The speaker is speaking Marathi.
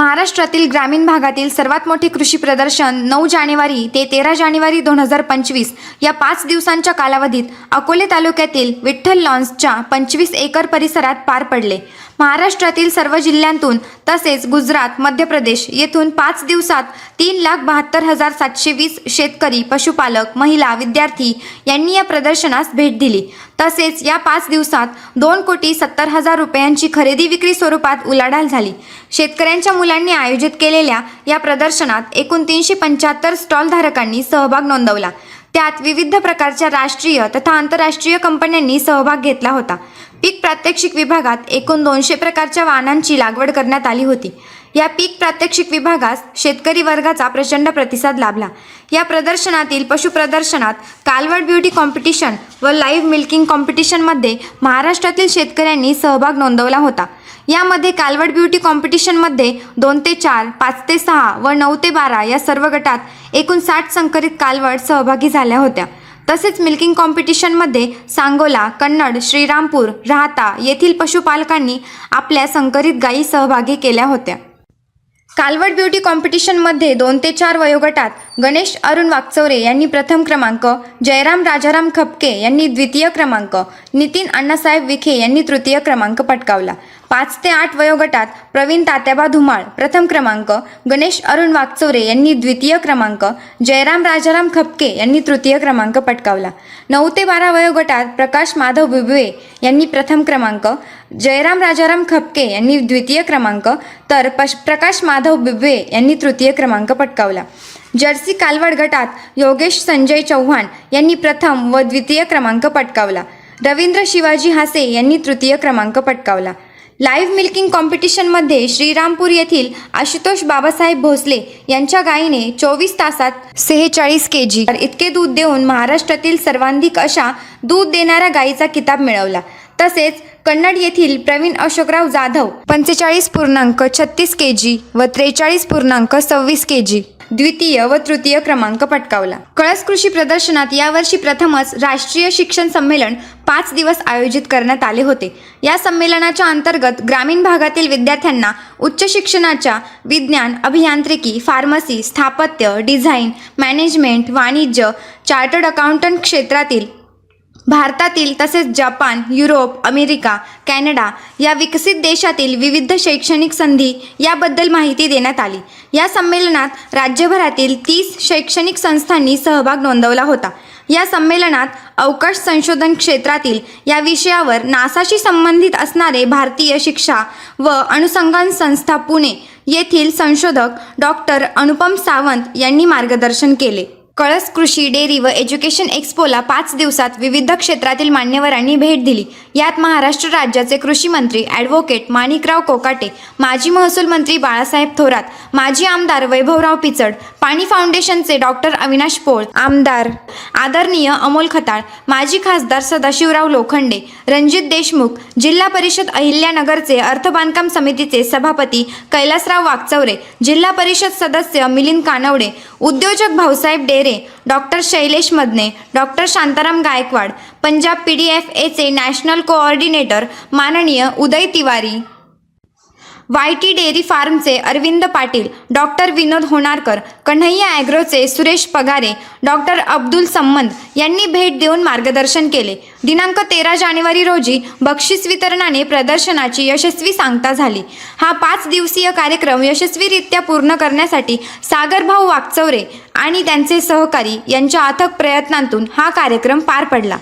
महाराष्ट्रातील ग्रामीण भागातील सर्वात मोठे कृषी प्रदर्शन नऊ जानेवारी ते तेरा जानेवारी दोन हजार पंचवीस या पाच दिवसांच्या कालावधीत अकोले तालुक्यातील विठ्ठल लॉन्सच्या पंचवीस एकर परिसरात पार पडले. महाराष्ट्रातील सर्व जिल्ह्यांतून तसेच गुजरात मध्य प्रदेश येथून पाच दिवसात तीन लाख बहात्तर हजार सातशे वीस शेतकरी पशुपालक महिला विद्यार्थी यांनी या प्रदर्शनास भेट दिली. तसेच या पाच दिवसात दोन कोटी सत्तर हजार रुपयांची खरेदी विक्री स्वरूपात उलाढाल झाली. शेतकऱ्यांच्या मुलांनी आयोजित केलेल्या या प्रदर्शनात एकूण तीनशे पंच्याहत्तर स्टॉलधारकांनी सहभाग नोंदवला. त्यात विविध प्रकारच्या राष्ट्रीय तथा आंतरराष्ट्रीय कंपन्यांनी सहभाग घेतला होता. पीक प्रात्यक्षिक विभागात एकूण दोनशे प्रकारच्या वाहनांची लागवड करण्यात आली होती. या पीक प्रात्यक्षिक विभागास शेतकरी वर्गाचा प्रचंड प्रतिसाद लाभला. या प्रदर्शनातील पशु प्रदर्शनात कालवड ब्युटी कॉम्पिटिशन व लाईव्ह मिल्किंग कॉम्पिटिशनमध्ये महाराष्ट्रातील शेतकऱ्यांनी सहभाग नोंदवला होता. यामध्ये कालवड ब्युटी कॉम्पिटिशनमध्ये दोन ते चार पाच ते सहा व नऊ ते बारा या सर्व गटात एकूण साठ संकरित कालवड सहभागी झाल्या होत्या. तसेच मिल्किंग कॉम्पिटिशनमध्ये सांगोला कन्नड श्रीरामपूर राहता येथील पशुपालकांनी आपल्या संकरित गायी सहभागी केल्या होत्या. कालवड ब्युटी कॉम्पिटिशनमध्ये दोन ते चार वयोगटात गणेश अरुण वाकचौरे यांनी प्रथम क्रमांक जयराम राजाराम खपके यांनी द्वितीय क्रमांक नितीन अण्णासाहेब विखे यांनी तृतीय क्रमांक पटकावला. पाच ते आठ वयोगटात प्रवीण तात्याबा धुमाळ प्रथम क्रमांक गणेश अरुण वाकचौरे यांनी द्वितीय क्रमांक जयराम राजाराम खपके यांनी तृतीय क्रमांक पटकावला. नऊ ते बारा वयोगटात प्रकाश माधव बिबवे यांनी प्रथम क्रमांक जयराम राजाराम खपके यांनी द्वितीय क्रमांक तर पश प्रकाश माधव बिबवे यांनी तृतीय क्रमांक पटकावला. जर्सी कालवड गटात योगेश संजय चव्हाण यांनी प्रथम व द्वितीय क्रमांक पटकावला. रवींद्र शिवाजी हासे यांनी तृतीय क्रमांक पटकावला. लाईव्ह मिल्किंग कॉम्पिटिशनमध्ये श्रीरामपूर येथील आशुतोष बाबासाहेब भोसले यांच्या गायीने चोवीस तासात सेहेचाळीस के जी इतके दूध देऊन महाराष्ट्रातील सर्वाधिक अशा दूध देणाऱ्या गायीचा किताब मिळवला. तसेच कन्नड येथील प्रवीण अशोकराव जाधव पंचेचाळीस पूर्णांक छत्तीस के जी व त्रेचाळीस पूर्णांक सव्वीस के जी द्वितीय व तृतीय क्रमांक पटकावला. कळस कृषी प्रदर्शनात यावर्षी प्रथमच राष्ट्रीय शिक्षण संमेलन पाच दिवस आयोजित करण्यात आले होते. या संमेलनाच्या अंतर्गत ग्रामीण भागातील विद्यार्थ्यांना उच्च शिक्षणाच्या विज्ञान अभियांत्रिकी फार्मसी स्थापत्य डिझाईन मॅनेजमेंट वाणिज्य चार्टर्ड अकाउंटंट क्षेत्रातील भारतातील तसेच जपान युरोप अमेरिका कॅनडा या विकसित देशातील विविध शैक्षणिक संधी याबद्दल माहिती देण्यात आली. या संमेलनात राज्यभरातील तीस शैक्षणिक संस्थांनी सहभाग नोंदवला होता. या संमेलनात अवकाश संशोधन क्षेत्रातील या विषयावर नासाशी संबंधित असणारे भारतीय शिक्षा व अनुसंधान संस्था पुणे येथील संशोधक डॉक्टर अनुपम सावंत यांनी मार्गदर्शन केले. कळस कृषी डेअरी व एज्युकेशन एक्स्पोला पाच दिवसात विविध क्षेत्रातील मान्यवरांनी भेट दिली. यात महाराष्ट्र राज्याचे कृषी मंत्री ॲडव्होकेट माणिकराव कोकाटे माजी महसूल मंत्री बाळासाहेब थोरात माजी आमदार वैभवराव पिचड पाणी फाउंडेशनचे डॉक्टर अविनाश पोळ आमदार आदरणीय अमोल खताळ माजी खासदार सदाशिवराव लोखंडे रणजित देशमुख जिल्हा परिषद अहिल्यानगरचे अर्थ बांधकाम समितीचे सभापती कैलासराव वागचौरे जिल्हा परिषद सदस्य मिलिंद कानवडे उद्योजक Bhausaheb Dere doctor Shailesh Madane doctor Shantaram Gaikwad Punjab P D F एचे national coordinator माननीय Uday Tiwari. Y T dairy फार्मचे Arvind Patil doctor Vinod Honarkar Kanhaiya ॲग्रोचे सुरेश पगारे डॉक्टर अब्दुल संबंध यांनी भेट देऊन मार्गदर्शन केले. दिनांक तेरा जानेवारी रोजी बक्षीस वितरणाने प्रदर्शनाची यशस्वी सांगता झाली. हा पाच दिवसीय कार्यक्रम यशस्वीरित्या पूर्ण करण्यासाठी सागरभाऊ वागचौरे आणि त्यांचे सहकारी यांच्या अथक प्रयत्नांतून हा कार्यक्रम पार पडला.